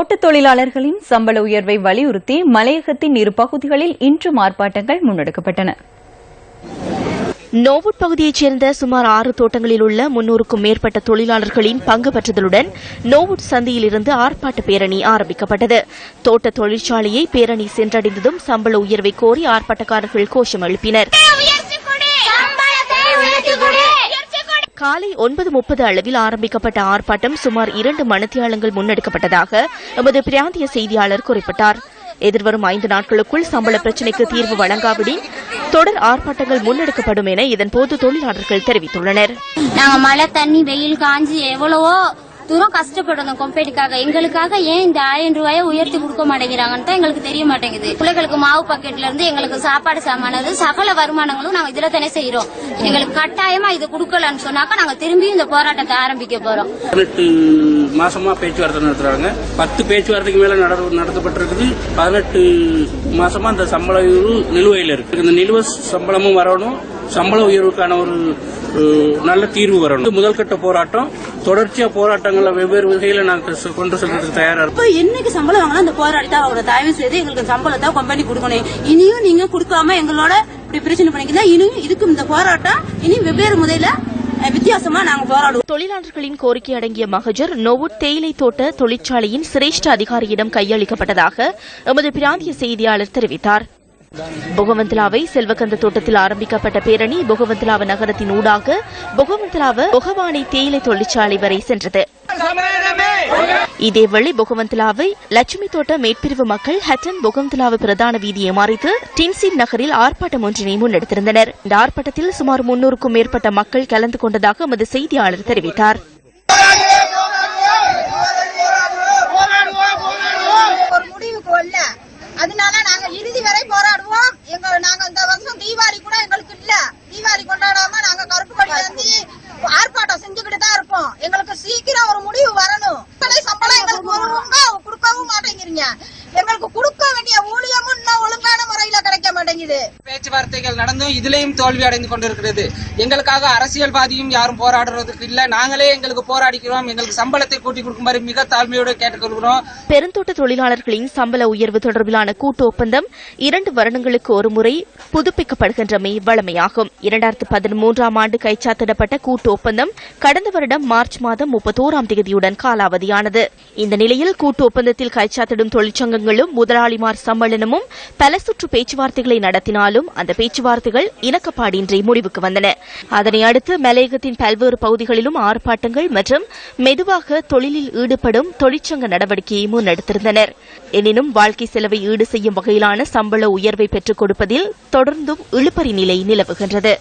தோட்டத் தொழிலாளர்களின் சம்பள உயர்வை வலியுறுத்தி மலையகத்தின் இரு பகுதிகளில் இன்றும் ஆர்ப்பாட்டங்கள் முன்னெடுக்கப்பட்டன. நோவுட் பகுதியைச் சேர்ந்த சுமார் ஆறு தோட்டங்களில் உள்ள முன்னூறுக்கும் மேற்பட்ட தொழிலாளர்களின் பங்கு பெற்றதுடன் நோவுட் சந்தியில் இருந்து ஆர்ப்பாட்ட பேரணி ஆரம்பிக்கப்பட்டது. தோட்ட தொழிற்சாலையை பேரணி சென்றடைந்ததும் சம்பள உயர்வை கோரி ஆர்ப்பாட்டக்காரர்கள் கோஷம் எழுப்பினர். காலை ஒன்பது முப்பது அளவில் ஆரம்பிக்கப்பட்ட ஆர்ப்பாட்டம் சுமார் இரண்டு மணித்தியாலங்கள் முன்னெடுக்கப்பட்டதாக எமது பிராந்திய செய்தியாளர் குறிப்பிட்டார். எதிர்வரும் ஐந்து நாட்களுக்குள் சம்பள பிரச்சினைக்கு தீர்வு வழங்காவிடின் தொடர் ஆர்ப்பாட்டங்கள் முன்னெடுக்கப்படும் என இதன்போது தொழிலாளர்கள் தெரிவித்துள்ளனர். மழை தண்ணி வெயில் காஞ்சி எவ்வளவோ தூரம் கஷ்டப்படுறோம் கொம்பேட்டுக்காக. எங்களுக்காக ஏன் இந்த ஆயிரம் ரூபாயை உயர்த்தி கொடுக்க மாட்டேங்கிறாங்கன்னு தான் எங்களுக்கு தெரிய மாட்டேங்குது. பிள்ளைகளுக்கு மாவு பாக்கெட்ல இருந்து எங்களுக்கு சாப்பாடு சாமானது சகல வருமானங்களும் நாங்க இதுல தானே செய்யறோம் எங்களுக்கு கட்டாயமா இது கொடுக்கலன்னு சொன்னாக்கா நாங்க திரும்பியும் இந்த போராட்டத்தை ஆரம்பிக்க போறோம். பதினெட்டு மாசமா பேச்சுவார்த்தை நடத்துறாங்க. பத்து பேச்சுவார்த்தைக்கு மேல நட- நடத்தப்பட்டிருக்குது. பதினெட்டு மாசமா அந்த சம்பள நிலுவையில் இருக்கு. இந்த நிலுவை சம்பளமும் வரணும். சம்பள உயர்வுக்கான ஒரு நல்ல தீர்வு வரணும். முதல் கட்ட போராட்டம். தொடர்ச்சியா போராட்டங்களை வெவ்வேறு வகையில நாங்கள் கொண்டு செல்றதுக்கு தயாரா இருக்கோம். இப்ப என்னைக்கு சம்பளம் வாங்கினா அந்த போராடி தான் அவரோட தயவு செய்து எங்களுக்கு சம்பளத்தை கம்பெனி கொடுக்கணும். இனியும் நீங்க கொடுக்காம எங்களோட இப்படி பிரச்சனை பண்ணிக்கிறதா இனியும் இதுக்கும் இந்த போராட்டம் இனி வெவ்வேறு முறையில வித்தியாசமா நாங்க போராடுவோம். தொழிலாளர்களின் கோரிக்கை அடங்கிய மகஜர் நோவுட் தேயிலை தோட்ட தொழிற்சாலையின் சிரேஷ்ட அதிகாரியிடம் கையளிக்கப்பட்டதாக எமது பிராந்திய செய்தியாளர் தெரிவித்தார். பொகவந்தலாவை செல்வகந்த தோட்டத்தில் ஆரம்பிக்கப்பட்ட பேரணி பொகவந்தலாவ நகரத்தின் ஊடாக பொகவந்தலாவ பொகவானை தேயிலை தொழிற்சாலை வரை சென்றது. இதேவேளை பொகவந்தலாவை லட்சுமி தோட்ட மேற்பிரிவு மக்கள் ஹட்டன் பொகவந்தலாவு பிரதான வீதியை மறைத்து டின்சின் நகரில் ஆர்ப்பாட்டம் ஒன்றினை முன்னெடுத்திருந்தனர். இந்த ஆர்ப்பாட்டத்தில் சுமார் முன்னூறுக்கும் மேற்பட்ட மக்கள் கலந்து கொண்டதாக எமது செய்தியாளர் தெரிவித்தார். இறுதி வரை போராடுவோம். எங்க நாங்க இந்த வருஷம் தீபாவளி கூட எங்களுக்கு இல்ல. தீபாவளி கொண்டாடாம நாங்க கருப்பு கொடி ஏந்தி ஆர்ப்பாட்டம் செஞ்சுக்கிட்டு தான் இருப்போம். எங்களுக்கு சீக்கிரம் ஒரு முடிவு வரணும். சம்பளம் எங்களுக்கு ஒரு ஒழுங்கா கொடுக்கவும் மாட்டேங்கிறீங்க. எங்களுக்கு கொடுக்க வேண்டிய ஊழியமும் இன்னும் ஒழுங்கான முறையில கிடைக்க மாட்டேங்குது. பேச்சுவார்த்தைகள் நடந்தும் இதுலயும் தோல்வி அடைந்து கொண்டிருக்கிறது. எங்களுக்காக அரசியல்வாதியும் யாரும் போராடுறதுக்கு இல்ல. நாங்களே எங்களுக்கு போராடிக்கிறோம். எங்களுக்கு சம்பளத்தை கூட்டி கொடுக்குமாறு மிக தாழ்மையோடு கேட்டுக்கொள்கிறோம். பெருந்தோட்ட தொழிலாளர்களின் சம்பள உயர்வு தொடர்பிலான கூட்டு ஒப்பந்தம் இரண்டு வருடங்களுக்கு ஒருமுறை புதுப்பிக்கப்படுகின்றமை வழமையாகும். இரண்டாயிரத்து பதிமூன்றாம் ஆண்டு கைச்சாத்திடப்பட்ட கூட்டு ஒப்பந்தம் கடந்த வருடம் மார்ச் மாதம் முப்பத்தோராம் தேதியுடன் காலாவதியானது. இந்த நிலையில் கூட்டு ஒப்பந்தத்தில் கைச்சாத்திடும் தொழிற்சங்கங்களும் முதலாளிமார் சம்மேளனமும் பல சுற்று பேச்சுவார்த்தைகளை நடத்தினாலும் அந்த பேச்சுவார்த்தைகள் இணக்கப்பாடின்றி முடிவுக்கு வந்தன. அதனை அடுத்து மலையகத்தின் பல்வேறு பகுதிகளிலும் ஆர்ப்பாட்டங்கள் மற்றும் மெதுவாக தொழிலில் ஈடுபடும் தொழிற்சங்க நடவடிக்கையை முன்னெடுத்திருந்தனர். எனினும் வாழ்க்கை செலவை ஈடு செய்யும் வகையிலான சம்பள உயர்வை பெற்றுக் கொடுப்பதில் தொடர்ந்தும் இழுபறி நிலை நிலவுகின்றது.